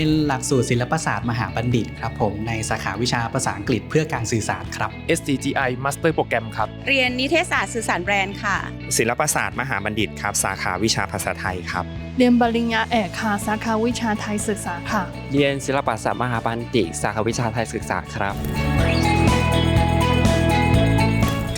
เป็นหลักสูตรศิลปศาสตร์มหาบัณฑิตครับผมในสาขาวิชาภาษาอังกฤษเพื่อการสื่อสารครับ SCGI Master Program ครับ เรียนนิเทศศาสตร์สื่อสารแบรนด์ค่ะ ศิลปศาสตร์มหาบัณฑิตครับ สาขาวิชาภาษาไทยครับ เรียนปริญญาเอกค่ะสาขาวิชาไทยศึกษาค่ะ เรียนศิลปศาสตร์มหาบัณฑิต สาขาวิชาไทยศึกษาครับ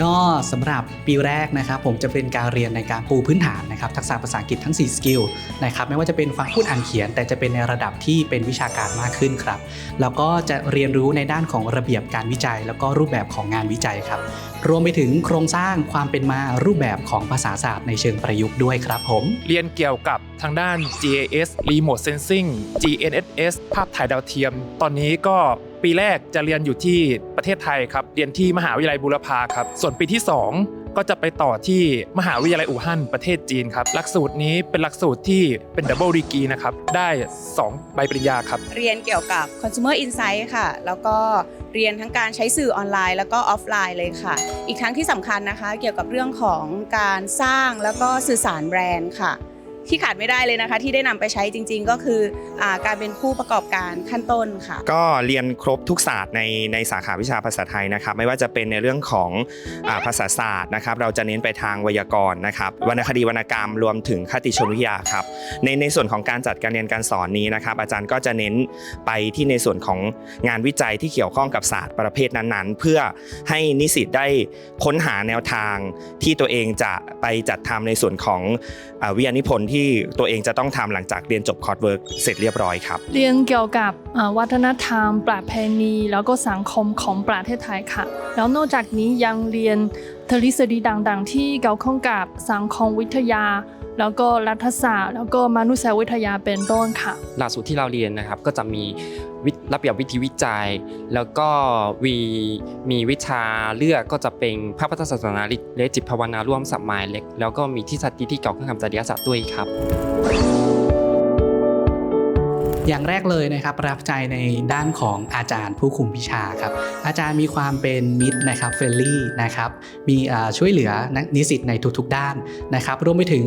ก็สำหรับปีแรกนะครับผมจะเป็นการเรียนในการปูพื้นฐานนะครับทักษะภาษาอังกฤษทั้ง 4 สกิลนะครับไม่ว่าจะเป็นฟังพูดอ่านเขียน แต่จะเป็นในระดับที่เป็นวิชาการมากขึ้นครับแล้วก็จะเรียนรู้ในด้านของระเบียบการวิจัย แล้วก็รูปแบบของงานวิจัยครับรวมไปถึงโครงสร้างความเป็นมารูปแบบของภาษาศาสตร์ในเชิงประยุกต์ด้วยครับผม เรียนเกี่ยวกับทางด้าน GIS Remote Sensing GNSS ภาพถ่ายดาวเทียม ตอนนี้ก็ ปีแรกจะเรียนอยู่ที่ประเทศไทยครับ เรียนที่มหาวิทยาลัยบูรพาครับ ส่วนปีที่ 2 ก็จะไปต่อที่มหาวิทยาลัยอู่ฮั่นประเทศจีนครับ หลักสูตรนี้เป็นหลักสูตรที่เป็นดับเบิลดีกรีนะครับ ได้ 2 ใบปริญญาครับ เรียนเกี่ยวกับ consumer insight ค่ะ แล้วก็เรียนทั้งการใช้สื่อออนไลน์ แล้วก็ออฟไลน์เลยค่ะ อีกทั้งที่สำคัญนะคะ เกี่ยวกับเรื่องของการสร้างแล้วก็สื่อสารแบรนด์ค่ะ ที่ขาดไม่ได้เลยนะคะ ที่ได้นำไปใช้จริง ๆ ก็คืออาการเป็นผู้ประกอบการขั้นต้นค่ะ ก็เรียนครบทุกศาสตร์ในในสาขาวิชาภาษาไทยนะครับ ไม่ว่าจะเป็นในเรื่องของอาภาษาศาสตร์นะครับ เราจะเน้นไปทางไวยากรณ์นะครับวรรณคดีวรรณกรรมรวมถึงคติชนวิทยาครับในในส่วนของการจัดการเรียนการสอนนี้นะครับ อาจารย์ก็จะเน้นไปที่ในส่วนของงานวิจัยที่เกี่ยวข้องกับศาสตร์ประเภทนั้นๆ เพื่อให้นิสิตได้ค้นหาแนวทางที่ตัวเองจะไปจัดทำในส่วนของอ่าวิทยานิพนธ์ที่ตัวเองจะต้องทำหลังจากเรียนจบคอร์สเวิร์กเสร็จเรียบร้อยครับ เรียนเกี่ยวกับวัฒนธรรม ประเพณี แล้วก็สังคมของประเทศไทยค่ะ แล้วนอกจากนี้ยังเรียนทฤษฎีต่างๆ ที่เกี่ยวข้องกับสังคมวิทยา แล้วก็รัฐศาสตร์ แล้วก็มนุษยวิทยาเป็นต้นค่ะ หลักสูตรที่เราเรียนนะครับก็จะมีวิระเบียบวิธีวิจัย แล้วก็วีมีวิชาเลือกก็จะเป็นพระพุทธศาสนาและจิตภาวนาร่วมสมัยเล็ก แล้วก็มีที่สติที่เกี่ยวกับจริยศาสตร์ด้วยครับ อย่างแรกเลยนะครับประทับใจในด้านของอาจารย์ผู้คุมวิชาครับอาจารย์มีความเป็นมิตรนะครับเฟรนลี่นะครับมีช่วยเหลือนนิสิตในทุกๆด้านนะครับรวมไปถึง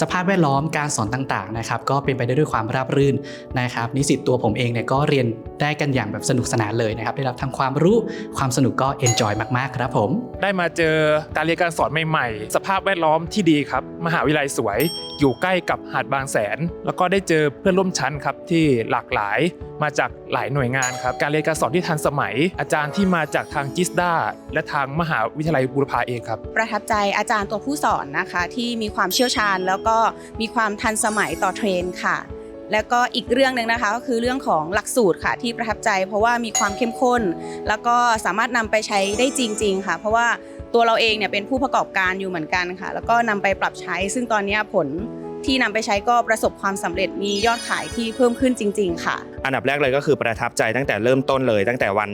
สภาพแวดล้อมการสอนต่างๆนะครับก็เป็นไปได้ด้วยความราบรื่นนะครับนิสิตตัวผมเองเนี่ยก็เรียนได้กันอย่างแบบสนุกสนานเลยนะครับ ได้รับทั้งความรู้ความสนุกก็เอนจอยมากๆครับผม ได้มาเจอการเรียนการสอนใหม่ๆ สภาพแวดล้อมที่ดีครับ มหาวิทยาลัยสวย อยู่ใกล้กับหาดบางแสน แล้วก็ได้เจอเพื่อนร่วมชั้นครับที่หลากหลายมาจากหลายหน่วยงานครับ การเรียนการสอนที่ทันสมัย อาจารย์ที่มาจากทางจิสดาและทางมหาวิทยาลัยบูรพาเองครับ ประทับใจอาจารย์ตัวผู้สอนนะคะ ที่มีความเชี่ยวชาญ แล้วก็มีความทันสมัยต่อเทรนด์ค่ะ แล้วก็อีกเรื่องหนึ่งนะคะก็คือเรื่องของหลักสูตรค่ะที่ประทับใจ เพราะว่ามีความเข้มข้น แล้วก็สามารถนำไปใช้ได้จริง ๆ ค่ะ เพราะว่าตัวเราเองเนี่ยเป็นผู้ประกอบการอยู่เหมือนกันค่ะ แล้วก็นำไปปรับใช้ ซึ่งตอนนี้ผล ที่นำไปใช้ก็ประสบความสำเร็จมียอดขายที่เพิ่มขึ้นจริง ๆ ค่ะ อันดับแรกเลยก็คือประทับใจตั้งแต่เริ่มต้นเลย ตั้งแต่วัน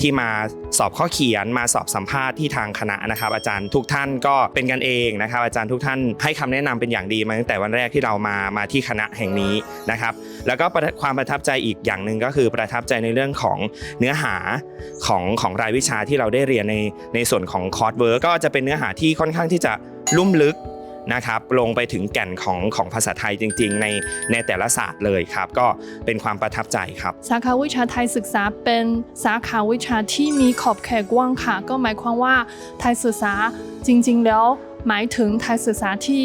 ที่มาสอบข้อเขียนมาสอบสัมภาษณ์ที่ทางคณะนะครับ อาจารย์ทุกท่านก็เป็นกันเองนะครับ อาจารย์ทุกท่านให้คำแนะนำเป็นอย่างดีมาตั้งแต่วันแรกที่เรามามาที่คณะแห่งนี้นะครับ แล้วก็ความประทับใจอีกอย่างหนึ่งก็คือประทับใจในเรื่องของเนื้อหาของของรายวิชาที่เราได้เรียนในในส่วนของคอร์สเวิร์กก็จะเป็นเนื้อหาที่ค่อนข้างที่จะลุ่มลึก นะครับลงไปถึงแก่นของของภาษาไทยจริง ๆ ในในแต่ละศาสตร์เลยครับ ก็เป็นความประทับใจครับ สาขาวิชาไทยศึกษาเป็นสาขาวิชาที่มีขอบเขตกว้างค่ะ ก็หมายความว่าไทยศึกษาจริง ๆ แล้วหมายถึงไทยศึกษาที่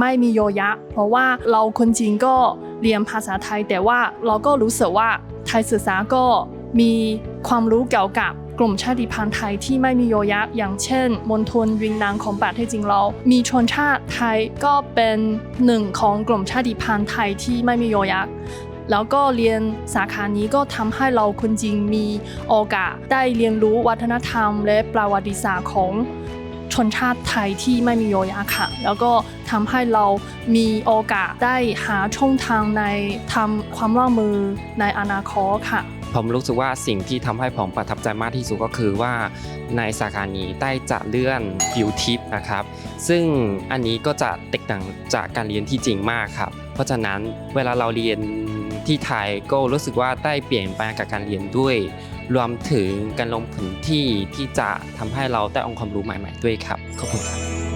ไม่มีโยยะ เพราะว่าเราคนจีนก็เรียนภาษาไทย แต่ว่าเราก็รู้สึกว่าไทยศึกษาก็มีความรู้เกี่ยวกับ กลุ่มชาติพันธุ์ไทยที่ไม่มีโยยะอย่างเช่นมณฑลวินนางของประเทศจีนเรา มีชนชาติไทยก็เป็นหนึ่งของกลุ่มชาติพันธุ์ไทยที่ไม่มีโยยะแล้วก็เรียนสาขานี้ก็ทำให้เราคนจีนมีโอกาสได้เรียนรู้วัฒนธรรม และประวัติศาสตร์ของชนชาติไทยที่ไม่มีโยยะค่ะ แล้วก็ทำให้เรามีโอกาสได้หาช่องทางในทำความร่วมมือในอนาคตค่ะ ผมรู้สึกว่าสิ่งที่ทำให้ผมประทับใจมากที่สุดก็คือว่าในสาขานี้ได้จะเลื่อนฟิวทิปนะครับ ซึ่งอันนี้ก็จะแตกต่างจากการเรียนที่จริงมากครับ เพราะฉะนั้นเวลาเราเรียนที่ไทยก็รู้สึกว่าได้เปลี่ยนแปกับการเรียนด้วย รวมถึงการลงพื้นที่ที่จะทำให้เราได้องค์ความรู้ใหม่ ๆ ด้วยครับขอบคุณครับ